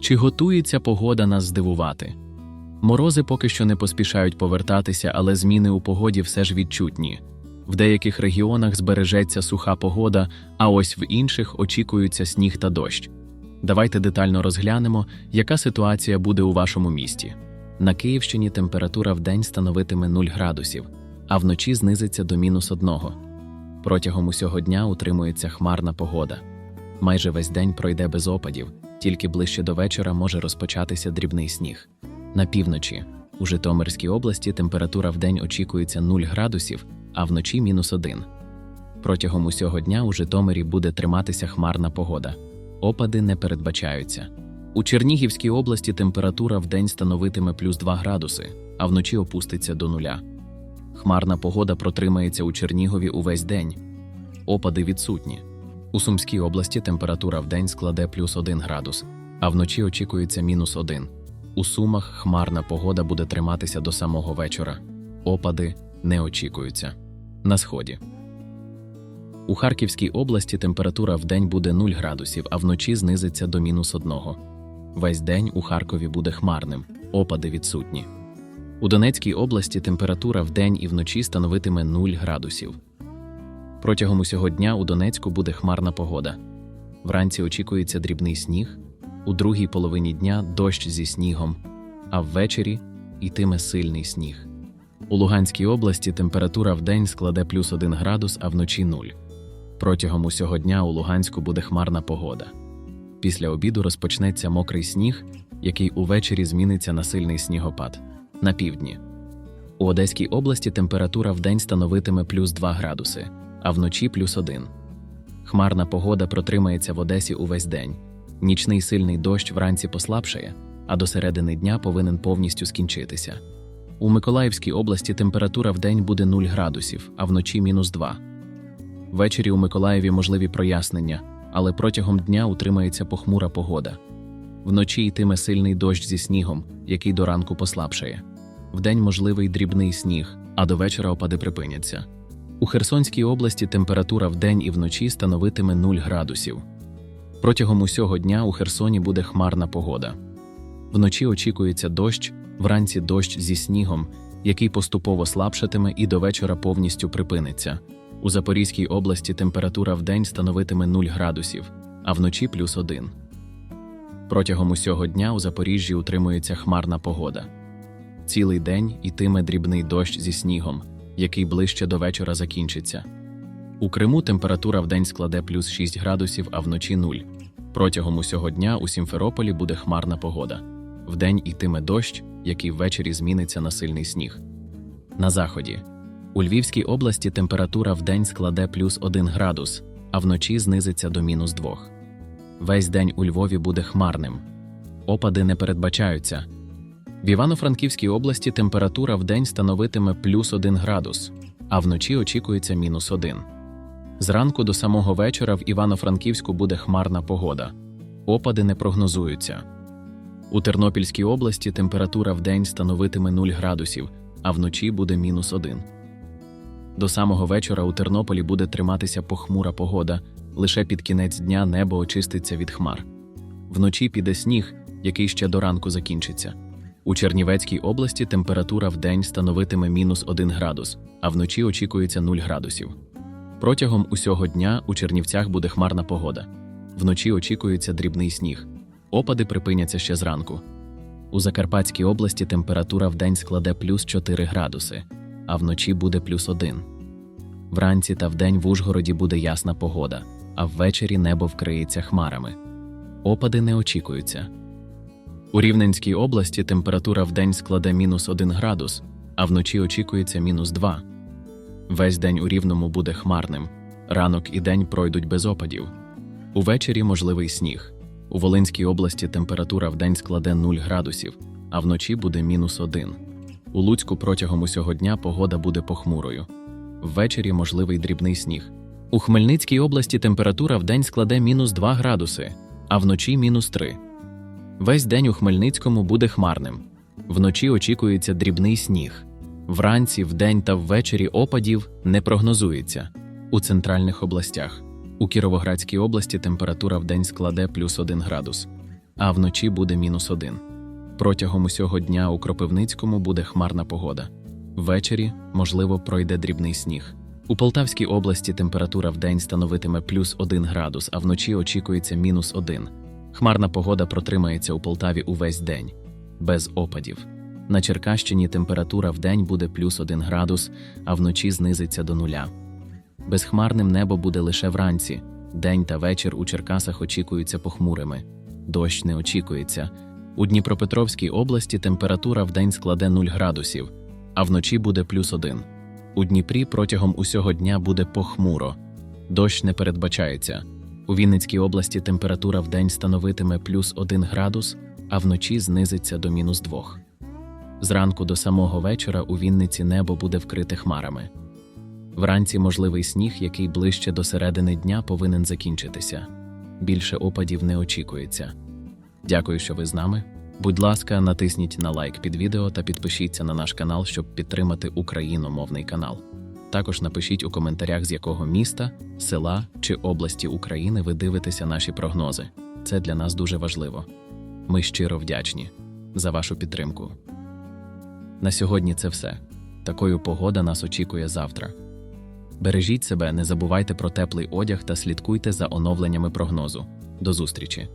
Чи готується погода нас здивувати? Морози поки що не поспішають повертатися, але зміни у погоді все ж відчутні. В деяких регіонах збережеться суха погода, а ось в інших очікується сніг та дощ. Давайте детально розглянемо, яка ситуація буде у вашому місті. На Київщині температура в день становитиме 0 градусів, а вночі знизиться до мінус 1. Протягом усього дня утримується хмарна погода. Майже весь день пройде без опадів, тільки ближче до вечора може розпочатися дрібний сніг. На півночі у Житомирській області температура в день очікується 0 градусів, а вночі мінус 1. Протягом усього дня у Житомирі буде триматися хмарна погода. Опади не передбачаються. У Чернігівській області температура в день становитиме плюс 2 градуси, а вночі опуститься до нуля. Хмарна погода протримається у Чернігові увесь день. Опади відсутні. У Сумській області температура в день складе плюс 1 градус, а вночі очікується мінус 1. У Сумах хмарна погода буде триматися до самого вечора. Опади не очікуються. На сході. У Харківській області температура в день буде 0 градусів, а вночі знизиться до мінус 1. Весь день у Харкові буде хмарним, опади відсутні. У Донецькій області температура в день і вночі становитиме 0 градусів. Протягом усього дня у Донецьку буде хмарна погода. Вранці очікується дрібний сніг, у другій половині дня дощ зі снігом, а ввечері йтиме сильний сніг. У Луганській області температура в день складе плюс 1 градус, а вночі 0. Протягом усього дня у Луганську буде хмарна погода. Після обіду розпочнеться мокрий сніг, який увечері зміниться на сильний снігопад. На півдні. У Одеській області температура в день становитиме плюс 2 градуси, а вночі плюс 1. Хмарна погода протримається в Одесі увесь день. Нічний сильний дощ вранці послабшає, а до середини дня повинен повністю скінчитися. У Миколаївській області температура в день буде 0 градусів, а вночі мінус 2. Ввечері у Миколаєві можливі прояснення, але протягом дня утримається похмура погода. Вночі йтиме сильний дощ зі снігом, який до ранку послабшає. Вдень можливий дрібний сніг, а до вечора опади припиняться. У Херсонській області температура вдень і вночі становитиме 0 градусів. Протягом усього дня у Херсоні буде хмарна погода. Вночі очікується дощ, вранці дощ зі снігом, який поступово слабшатиме і до вечора повністю припиниться. У Запорізькій області температура вдень становитиме 0 градусів, а вночі плюс 1. Протягом усього дня у Запоріжжі утримується хмарна погода. Цілий день ітиме дрібний дощ зі снігом, який ближче до вечора закінчиться. У Криму температура вдень складе плюс 6 градусів, а вночі 0. Протягом усього дня у Сімферополі буде хмарна погода. Вдень йтиме дощ, який ввечері зміниться на сильний сніг. На заході. У Львівській області температура вдень складе плюс 1 градус, а вночі знизиться до мінус 2. Весь день у Львові буде хмарним. Опади не передбачаються. В Івано-Франківській області температура вдень становитиме плюс 1 градус, а вночі очікується мінус 1. Зранку до самого вечора в Івано-Франківську буде хмарна погода. Опади не прогнозуються. У Тернопільській області температура вдень становитиме 0 градусів, а вночі буде мінус 1. До самого вечора у Тернополі буде триматися похмура погода, лише під кінець дня небо очиститься від хмар. Вночі піде сніг, який ще до ранку закінчиться. У Чернівецькій області температура вдень становитиме мінус 1 градус, а вночі очікується 0 градусів. Протягом усього дня у Чернівцях буде хмарна погода. Вночі очікується дрібний сніг. Опади припиняться ще зранку. У Закарпатській області температура вдень складе плюс 4 градуси, а вночі буде плюс 1. Вранці та вдень в Ужгороді буде ясна погода, а ввечері небо вкриється хмарами. Опади не очікуються. У Рівненській області температура вдень складе мінус 1 градус, а вночі очікується мінус 2. Весь день у Рівному буде хмарним. Ранок і день пройдуть без опадів. Увечері можливий сніг. У Волинській області температура вдень складе 0 градусів, а вночі буде мінус 1. У Луцьку протягом усього дня погода буде похмурою. Ввечері можливий дрібний сніг. У Хмельницькій області температура вдень складе мінус 2 градуси, а вночі мінус 3. Весь день у Хмельницькому буде хмарним. Вночі очікується дрібний сніг. Вранці, вдень та ввечері опадів не прогнозується. У центральних областях. У Кіровоградській області температура вдень складе плюс 1 градус, а вночі буде мінус 1. Протягом усього дня у Кропивницькому буде хмарна погода. Ввечері, можливо, пройде дрібний сніг. У Полтавській області температура вдень становитиме плюс 1 градус, а вночі очікується мінус 1. Хмарна погода протримається у Полтаві увесь день, без опадів. На Черкащині температура вдень буде плюс 1 градус, а вночі знизиться до нуля. Безхмарним небо буде лише вранці. День та вечір у Черкасах очікуються похмурими. Дощ не очікується. У Дніпропетровській області температура вдень складе 0 градусів, а вночі буде плюс 1. У Дніпрі протягом усього дня буде похмуро. Дощ не передбачається. У Вінницькій області температура вдень становитиме плюс 1 градус, а вночі знизиться до мінус 2. Зранку до самого вечора у Вінниці небо буде вкрите хмарами. Вранці можливий сніг, який ближче до середини дня повинен закінчитися. Більше опадів не очікується. Дякую, що ви з нами. Будь ласка, натисніть на лайк під відео та підпишіться на наш канал, щоб підтримати україномовний канал. Також напишіть у коментарях, з якого міста, села чи області України ви дивитеся наші прогнози. Це для нас дуже важливо. Ми щиро вдячні за вашу підтримку. На сьогодні це все. Такою погода нас очікує завтра. Бережіть себе, не забувайте про теплий одяг та слідкуйте за оновленнями прогнозу. До зустрічі!